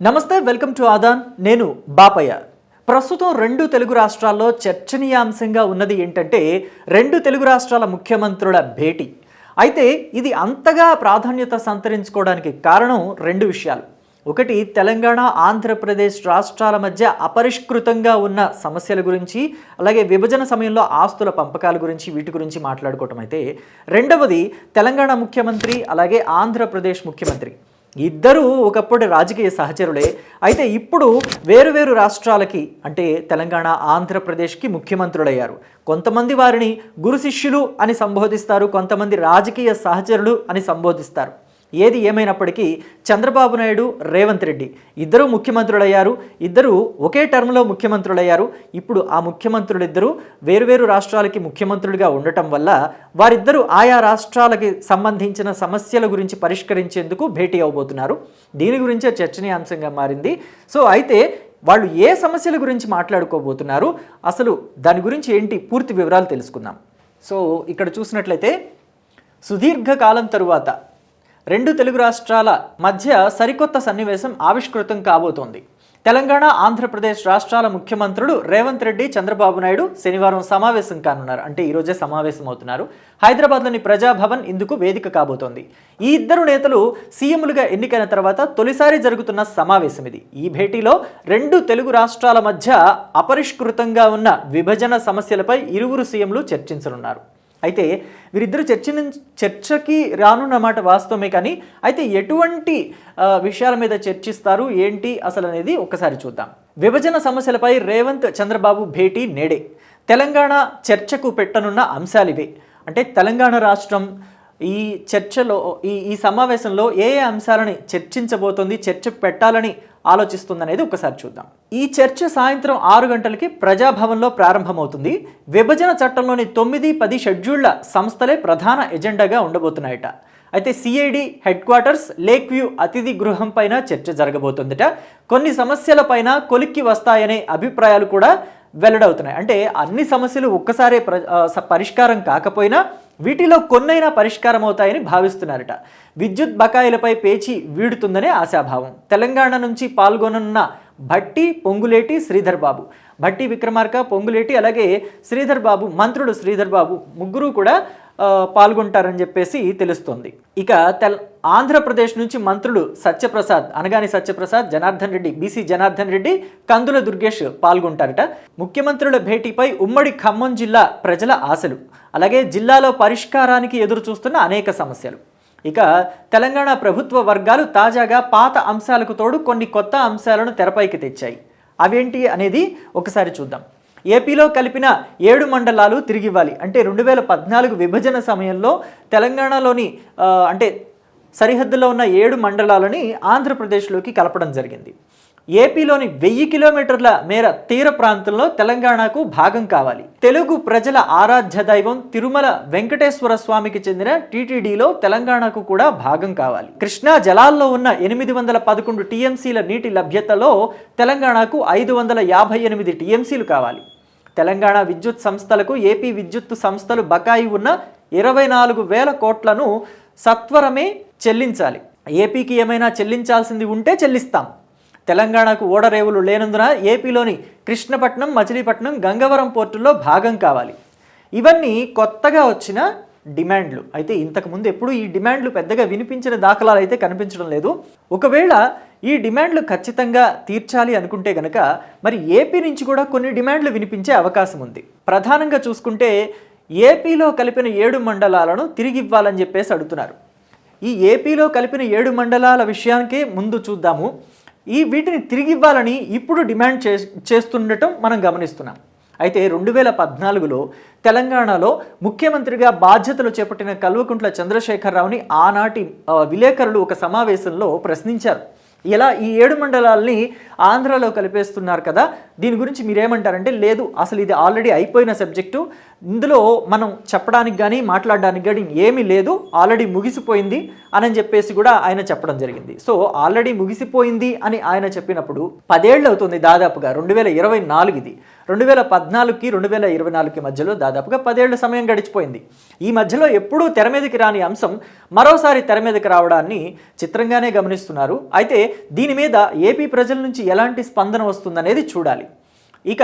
నమస్తే welcome to Aadan. నేను బాపయ్య. ప్రస్తుతం రెండు తెలుగు రాష్ట్రాల్లో చర్చనీయాంశంగా ఉన్నది ఏంటంటే రెండు తెలుగు రాష్ట్రాల ముఖ్యమంత్రుల భేటీ. అయితే ఇది అంతగా ప్రాధాన్యత సంతరించుకోవడానికి కారణం రెండు విషయాలు. ఒకటి తెలంగాణ ఆంధ్రప్రదేశ్ రాష్ట్రాల మధ్య అపరిష్కృతంగా ఉన్న సమస్యల గురించి అలాగే విభజన సమయంలో ఆస్తుల పంపకాల గురించి వీటి గురించి మాట్లాడుకోవటం అయితే. రెండవది తెలంగాణ ముఖ్యమంత్రి అలాగే ఆంధ్రప్రదేశ్ ముఖ్యమంత్రి. ఇద్దరూ ఒకప్పుడు రాజకీయ సహచరులే. అయితే ఇప్పుడు వేరువేరు రాష్ట్రాలకి అంటే తెలంగాణ ఆంధ్రప్రదేశ్కి ముఖ్యమంత్రులయ్యారు. కొంతమంది వారిని గురు శిష్యులు అని సంబోధిస్తారు కొంతమంది రాజకీయ సహచరులు అని సంబోధిస్తారు. ఏది ఏమైనప్పటికీ చంద్రబాబు నాయుడు రేవంత్ రెడ్డి ఇద్దరు ముఖ్యమంత్రులయ్యారు. ఇద్దరు ఒకే టర్మ్లో ముఖ్యమంత్రులయ్యారు. ఇప్పుడు ఆ ముఖ్యమంత్రులిద్దరూ వేరువేరు రాష్ట్రాలకి ముఖ్యమంత్రులుగా ఉండటం వల్ల వారిద్దరూ ఆయా రాష్ట్రాలకి సంబంధించిన సమస్యల గురించి పరిష్కరించేందుకు భేటీ అవబోతున్నారు. దీని గురించే చర్చనీయాంశంగా మారింది. సో అయితే వాళ్ళు ఏ సమస్యల గురించి మాట్లాడుకోబోతున్నారు? అసలు దాని గురించి ఏంటి? పూర్తి వివరాలు తెలుసుకుందాం. సో ఇక్కడ చూసినట్లయితే సుదీర్ఘకాలం తరువాత రెండు తెలుగు రాష్ట్రాల మధ్య సరికొత్త సన్నివేశం ఆవిష్కృతం కాబోతోంది. తెలంగాణ ఆంధ్రప్రదేశ్ రాష్ట్రాల ముఖ్యమంత్రులు రేవంత్ రెడ్డి చంద్రబాబు నాయుడు శనివారం సమావేశం కానున్నారు. అంటే ఈరోజే సమావేశం అవుతున్నారు హైదరాబాద్లోని ప్రజాభవన్ ఇందుకు వేదిక కాబోతోంది. ఈ ఇద్దరు నేతలు సీఎంలుగా ఎన్నికైన తర్వాత తొలిసారి జరుగుతున్న సమావేశం ఇది. ఈ భేటీలో రెండు తెలుగు రాష్ట్రాల మధ్య అపరిష్కృతంగా ఉన్న విభజన సమస్యలపై ఇరువురు సీఎంలు చర్చించనున్నారు. అయితే వీరిద్దరు చర్చ చర్చకి రానున్నమాట వాస్తవమే కానీ అయితే ఎటువంటి విషయాల మీద చర్చిస్తారు ఏంటి అసలు అనేది ఒకసారి చూద్దాం. విభజన సమస్యలపై రేవంత్ చంద్రబాబు భేటీ నేడే. తెలంగాణ చర్చకు పెట్టనున్న అంశాలు ఇవే అంటే తెలంగాణ రాష్ట్రం ఈ చర్చలో ఈ ఈ సమావేశంలో ఏ ఏ అంశాలని చర్చించబోతోంది చర్చ పెట్టాలని ఆలోచిస్తుందనేది ఒకసారి చూద్దాం. ఈ చర్చ సాయంత్రం ఆరు గంటలకి ప్రజాభవన్లో ప్రారంభమవుతుంది. విభజన చట్టంలోని తొమ్మిది పది షెడ్యూళ్ళ సంస్థలే ప్రధాన ఎజెండాగా ఉండబోతున్నాయట. అయితే CID headquarters lake view అతిథి గృహం పైన చర్చ జరగబోతుందట. కొన్ని సమస్యలపైన కొలిక్కి వస్తాయనే అభిప్రాయాలు కూడా వెల్లడవుతున్నాయి. అంటే అన్ని సమస్యలు ఒక్కసారే ప్ర స- పరిష్కారం కాకపోయినా వీటిలో కొన్నైనా పరిష్కారం అవుతాయని భావిస్తున్నారట. విద్యుత్ బకాయిలపై పేచి వీడుతుందనే ఆశాభావం. తెలంగాణ నుంచి పాల్గొనున్న భట్టి పొంగులేటి శ్రీధర్ బాబు. భట్టి విక్రమార్క పొంగులేటి అలాగే శ్రీధర్ బాబు మంత్రుడు శ్రీధర్ బాబు ముగ్గురు కూడా పాల్గొంటారని చెప్పేసి తెలుస్తోంది. ఇక తెల్ ఆంధ్రప్రదేశ్ నుంచి మంత్రులు సత్యప్రసాద్ అనగాని సత్యప్రసాద్ జనార్దన్ రెడ్డి బీసీ జనార్దన్ రెడ్డి కందుల దుర్గేష్ పాల్గొంటారట. ముఖ్యమంత్రుల భేటీపై ఉమ్మడి ఖమ్మం జిల్లా ప్రజల ఆశలు అలాగే జిల్లాలో పరిష్కారానికి ఎదురు చూస్తున్న అనేక సమస్యలు. ఇక తెలంగాణ ప్రభుత్వ వర్గాలు తాజాగా పాత అంశాలకు తోడు కొన్ని కొత్త అంశాలను తెరపైకి తెచ్చాయి. అవేంటి అనేది ఒకసారి చూద్దాం. ఏపీలో కలిపిన ఏడు మండలాలు తిరిగి ఇవ్వాలి. అంటే రెండు వేల పద్నాలుగు విభజన సమయంలో తెలంగాణలోని అంటే సరిహద్దులో ఉన్న ఏడు మండలాలని ఆంధ్రప్రదేశ్లోకి కలపడం జరిగింది. ఏపీలోని వెయ్యి కిలోమీటర్ల మేర తీర ప్రాంతంలో తెలంగాణకు భాగం కావాలి. తెలుగు ప్రజల ఆరాధ్య దైవం తిరుమల వెంకటేశ్వర స్వామికి చెందిన టీటీడీలో తెలంగాణకు కూడా భాగం కావాలి. కృష్ణా జలాల్లో ఉన్న ఎనిమిది వందల పదకొండు టీఎంసీల నీటి లభ్యతలో తెలంగాణకు ఐదు వందల యాభై ఎనిమిది టీఎంసీలు కావాలి. తెలంగాణ విద్యుత్ సంస్థలకు ఏపీ విద్యుత్ సంస్థలు బకాయి ఉన్న ఇరవై నాలుగు వేల కోట్లను సత్వరమే చెల్లించాలి. ఏపీకి ఏమైనా చెల్లించాల్సింది ఉంటే చెల్లిస్తాం. తెలంగాణకు ఓడరేవులు లేనందున ఏపీలోని కృష్ణపట్నం మచిలీపట్నం గంగవరం పోర్టుల్లో భాగం కావాలి. ఇవన్నీ కొత్తగా వచ్చిన డిమాండ్లు. అయితే ఇంతకుముందు ఎప్పుడు ఈ డిమాండ్లు పెద్దగా వినిపించిన దాఖలాలు అయితే కనిపించడం లేదు. ఒకవేళ ఈ డిమాండ్లు ఖచ్చితంగా తీర్చాలి అనుకుంటే గనక మరి ఏపీ నుంచి కూడా కొన్ని డిమాండ్లు వినిపించే అవకాశం ఉంది. ప్రధానంగా చూసుకుంటే ఏపీలో కలిపిన ఏడు మండలాలను తిరిగి ఇవ్వాలని చెప్పేసి అడుగుతున్నారు. ఈ ఏపీలో కలిపిన ఏడు మండలాల విషయానికే ముందు చూద్దాము. ఈ వీటిని తిరిగి ఇవ్వాలని ఇప్పుడు డిమాండ్ చే చేస్తుండటం మనం గమనిస్తున్నాం. అయితే రెండు వేల పద్నాలుగులో తెలంగాణలో ముఖ్యమంత్రిగా బాధ్యతలు చేపట్టిన కల్వకుంట్ల చంద్రశేఖరరావుని ఆనాటి విలేకరులు ఒక సమావేశంలో ప్రశ్నించారు. ఇలా ఈ ఏడు మండలాల్ని ఆంధ్రాలో కలిపేస్తున్నారు కదా దీని గురించి మీరేమంటారంటే లేదు అసలు ఇది ఆల్రెడీ అయిపోయిన సబ్జెక్టు ఇందులో మనం చెప్పడానికి కానీ మాట్లాడడానికి కానీ ఏమీ లేదు ఆల్రెడీ ముగిసిపోయింది అని చెప్పేసి కూడా ఆయన చెప్పడం జరిగింది. సో ఆల్రెడీ ముగిసిపోయింది అని ఆయన చెప్పినప్పుడు పదేళ్ళు అవుతుంది దాదాపుగా రెండు వేల ఇరవై నాలుగు ఇది రెండు వేల పద్నాలుగుకి రెండు వేల ఇరవై నాలుగుకి మధ్యలో దాదాపుగా పదేళ్ళ సమయం గడిచిపోయింది. ఈ మధ్యలో ఎప్పుడూ తెర మీదకి రాని అంశం మరోసారి తెర మీదకి రావడాన్ని చిత్రంగానే గమనిస్తున్నారు. అయితే దీని మీద ఏపీ ప్రజల నుంచి ఎలాంటి స్పందన వస్తుందనేది చూడాలి. ఇక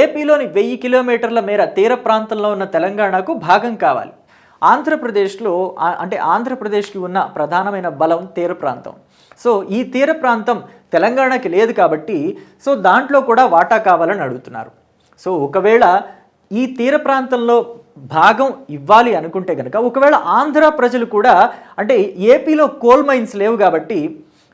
ఏపీలోని వెయ్యి కిలోమీటర్ల మేర తీర ప్రాంతంలో ఉన్న తెలంగాణకు భాగం కావాలి. ఆంధ్రప్రదేశ్లో అంటే ఆంధ్రప్రదేశ్కి ఉన్న ప్రధానమైన బలం తీర ప్రాంతం. సో ఈ తీర ప్రాంతం తెలంగాణకి లేదు కాబట్టి సో దాంట్లో కూడా వాటా కావాలని అడుగుతున్నారు. సో ఒకవేళ ఈ తీర ప్రాంతంలో భాగం ఇవ్వాలి అనుకుంటే కనుక ఒకవేళ ఆంధ్ర ప్రజలు కూడా అంటే ఏపీలో కోల్ మైన్స్ లేవు కాబట్టి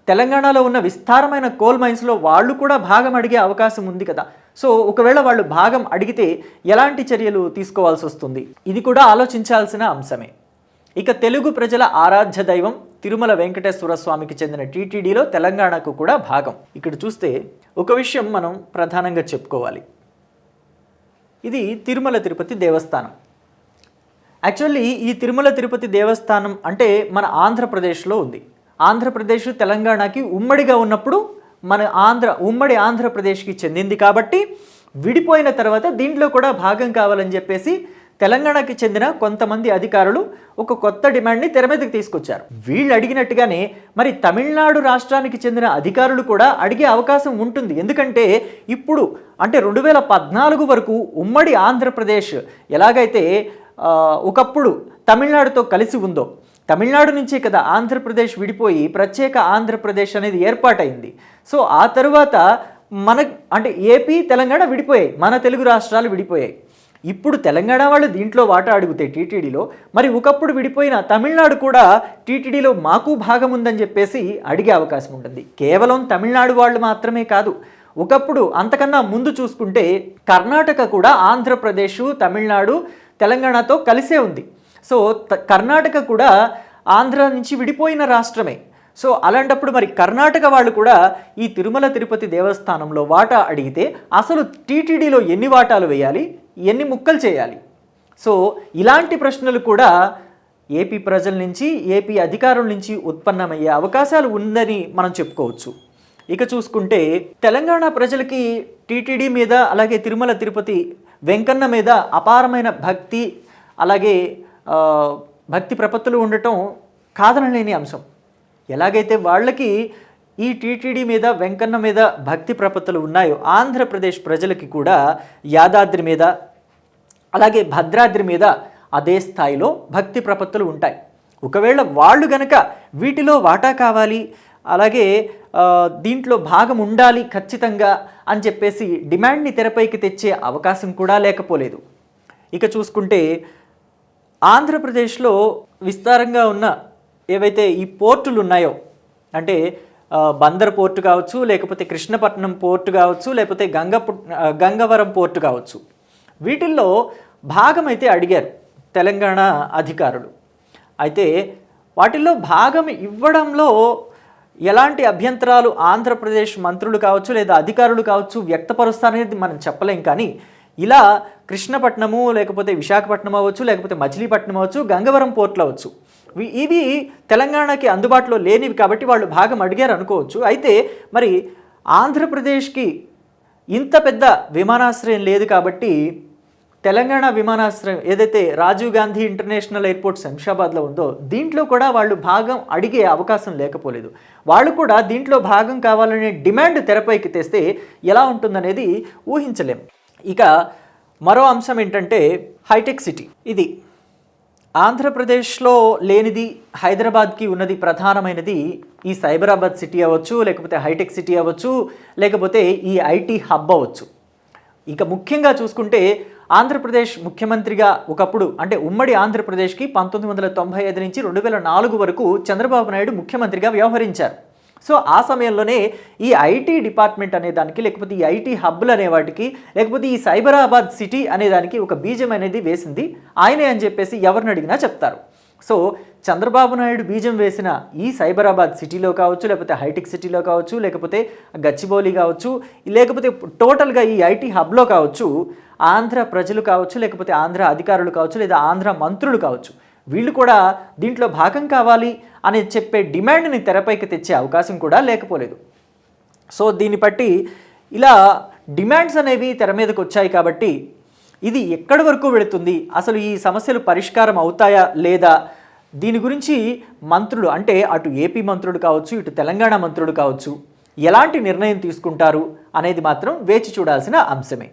తెలంగాణలో ఉన్న విస్తారమైన కోల్ మైన్స్లో వాళ్ళు కూడా భాగం అడిగే అవకాశం ఉంది కదా. సో ఒకవేళ వాళ్ళు భాగం అడిగితే ఎలాంటి చర్యలు తీసుకోవాల్సి వస్తుంది? ఇది కూడా ఆలోచించాల్సిన అంశమే. ఇక తెలుగు ప్రజల ఆరాధ్య దైవం తిరుమల వెంకటేశ్వర స్వామికి చెందిన టీటీడీలో తెలంగాణకు కూడా భాగం. ఇక్కడ చూస్తే ఒక విషయం మనం ప్రధానంగా చెప్పుకోవాలి. ఇది తిరుమల తిరుపతి దేవస్థానం. యాక్చువల్లీ ఈ తిరుమల తిరుపతి దేవస్థానం అంటే మన ఆంధ్రప్రదేశ్లో ఉంది. ఆంధ్రప్రదేశ్ తెలంగాణకి ఉమ్మడిగా ఉన్నప్పుడు మన ఆంధ్ర ఉమ్మడి ఆంధ్రప్రదేశ్కి చెందింది కాబట్టి విడిపోయిన తర్వాత దీంట్లో కూడా భాగం కావాలని చెప్పేసి తెలంగాణకి చెందిన కొంతమంది అధికారులు ఒక కొత్త డిమాండ్ని తెర మీదకి తీసుకొచ్చారు. వీళ్ళు అడిగినట్టుగానే మరి తమిళనాడు రాష్ట్రానికి చెందిన అధికారులు కూడా అడిగే అవకాశం ఉంటుంది. ఎందుకంటే ఇప్పుడు అంటే రెండు వేల పద్నాలుగు వరకు ఉమ్మడి ఆంధ్రప్రదేశ్ ఎలాగైతే ఒకప్పుడు తమిళనాడుతో కలిసి ఉందో తమిళనాడు నుంచే కదా ఆంధ్రప్రదేశ్ విడిపోయి ప్రత్యేక ఆంధ్రప్రదేశ్ అనేది ఏర్పాటైంది. సో ఆ తరువాత మన అంటే ఏపీ తెలంగాణ విడిపోయాయి. మన తెలుగు రాష్ట్రాలు విడిపోయాయి. ఇప్పుడు తెలంగాణ వాళ్ళు దీంట్లో వాటా అడిగితే టీటీడీలో మరి ఒకప్పుడు విడిపోయిన తమిళనాడు కూడా టీటీడీలో మాకు భాగం ఉందని చెప్పేసి అడిగే అవకాశం ఉంటుంది. కేవలం తమిళనాడు వాళ్ళు మాత్రమే కాదు. ఒకప్పుడు అంతకన్నా ముందు చూసుకుంటే కర్ణాటక కూడా ఆంధ్రప్రదేశ్ తమిళనాడు తెలంగాణతో కలిసే ఉంది. సో త- కర్ణాటక కూడా ఆంధ్ర నుంచి విడిపోయిన రాష్ట్రమే. సో అలాంటప్పుడు మరి కర్ణాటక వాళ్ళు కూడా ఈ తిరుమల తిరుపతి దేవస్థానంలో వాటా అడిగితే అసలు టీటీడీలో ఎన్ని వాటాలు వేయాలి ఎన్ని ముక్కలు చేయాలి? సో ఇలాంటి ప్రశ్నలు కూడా ఏపీ ప్రజల నుంచి ఏపీ అధికారుల నుంచి ఉత్పన్నమయ్యే అవకాశాలు ఉందని మనం చెప్పుకోవచ్చు. ఇక చూసుకుంటే తెలంగాణ ప్రజలకి టీటీడీ మీద అలాగే తిరుమల తిరుపతి వెంకన్న మీద అపారమైన భక్తి అలాగే భక్తి ప్రపత్తులు ఉండటం కాదనలేని అంశం. ఎలాగైతే వాళ్ళకి ఈ టీటీడీ మీద వెంకన్న మీద భక్తి ప్రపత్తులు ఉన్నాయో ఆంధ్రప్రదేశ్ ప్రజలకి కూడా యాదాద్రి మీద అలాగే భద్రాద్రి మీద అదే స్థాయిలో భక్తి ప్రపత్తులు ఉంటాయి. ఒకవేళ వాళ్ళు గనక వీటిలో వాటా కావాలి అలాగే దీంట్లో భాగం ఉండాలి ఖచ్చితంగా అని చెప్పేసి డిమాండ్ని తెరపైకి తెచ్చే అవకాశం కూడా లేకపోలేదు. ఇక చూసుకుంటే ఆంధ్రప్రదేశ్లో విస్తారంగా ఉన్న ఏవైతే ఈ పోర్టులు ఉన్నాయో అంటే బందర్ పోర్టు కావచ్చు లేకపోతే కృష్ణపట్నం పోర్టు కావచ్చు లేకపోతే గంగ గంగవరం పోర్టు కావచ్చు వీటిల్లో భాగం అయితే అడిగారు తెలంగాణ అధికారులు. అయితే వాటిల్లో భాగం ఇవ్వడంలో ఎలాంటి అభ్యంతరాలు ఆంధ్రప్రదేశ్ మంత్రులు కావచ్చు లేదా అధికారులు కావచ్చు వ్యక్తపరుస్తారనేది మనం చెప్పలేం కానీ ఇలా కృష్ణపట్నము లేకపోతే విశాఖపట్నం అవ్వచ్చు లేకపోతే మచిలీపట్నం అవ్వచ్చు గంగవరం పోర్ట్లు అవ్వచ్చు. ఇవి తెలంగాణకి అందుబాటులో లేనివి కాబట్టి వాళ్ళు భాగం అడిగారు అనుకోవచ్చు. అయితే మరి ఆంధ్రప్రదేశ్కి ఇంత పెద్ద విమానాశ్రయం లేదు కాబట్టి తెలంగాణ విమానాశ్రయం ఏదైతే రాజీవ్ గాంధీ ఇంటర్నేషనల్ ఎయిర్పోర్ట్ శంషాబాద్లో ఉందో దీంట్లో కూడా వాళ్ళు భాగం అడిగే అవకాశం లేకపోలేదు. వాళ్ళు కూడా దీంట్లో భాగం కావాలనే డిమాండ్ తెరపైకి తెస్తే ఎలా ఉంటుందనేది ఊహించలేం. ఇక మరో అంశం ఏంటంటే హైటెక్ సిటీ. ఇది ఆంధ్రప్రదేశ్లో లేనిది హైదరాబాద్కి ఉన్నది ప్రధానమైనది ఈ సైబరాబాద్ సిటీ అవ్వచ్చు లేకపోతే హైటెక్ సిటీ అవ్వచ్చు లేకపోతే ఈ ఐటీ హబ్ అవ్వచ్చు. ఇక ముఖ్యంగా చూసుకుంటే ఆంధ్రప్రదేశ్ ముఖ్యమంత్రిగా ఒకప్పుడు అంటే ఉమ్మడి ఆంధ్రప్రదేశ్కి పంతొమ్మిది వందల తొంభై ఐదు నుంచి రెండు వేల నాలుగు వరకు చంద్రబాబు నాయుడు ముఖ్యమంత్రిగా వ్యవహరించారు. సో ఆ సమయంలోనే ఈ ఐటీ డిపార్ట్మెంట్ అనే దానికి లేకపోతే ఈ ఐటీ హబ్బులు అనే వాటికి లేకపోతే ఈ సైబరాబాద్ సిటీ అనే దానికి ఒక బీజం అనేది వేసింది. ఆయనే అని చెప్పేసి ఎవరిని అడిగినా చెప్తారు. సో చంద్రబాబు నాయుడు బీజం వేసిన ఈ సైబరాబాద్ సిటీలో కావచ్చు లేకపోతే హైటెక్ సిటీలో కావచ్చు లేకపోతే గచ్చిబౌలి కావచ్చు లేకపోతే టోటల్గా ఈ ఐటీ హబ్లో కావచ్చు ఆంధ్ర ప్రజలు కావచ్చు లేకపోతే ఆంధ్ర అధికారులు కావచ్చు లేదా ఆంధ్ర మంత్రులు కావచ్చు వీళ్ళు కూడా దీంట్లో భాగం కావాలి అని చెప్పే డిమాండ్ని తెరపైకి తెచ్చే అవకాశం కూడా లేకపోలేదు. సో దీన్ని బట్టి ఇలా డిమాండ్స్ అనేవి తెర మీదకు వచ్చాయి కాబట్టి ఇది ఎక్కడి వరకు వెళుతుంది? అసలు ఈ సమస్యలు పరిష్కారం అవుతాయా లేదా? దీని గురించి మంత్రులు అంటే అటు ఏపీ మంత్రులు కావచ్చు ఇటు తెలంగాణ మంత్రుడు కావచ్చు ఎలాంటి నిర్ణయం తీసుకుంటారు అనేది మాత్రం వేచి చూడాల్సిన అంశమే.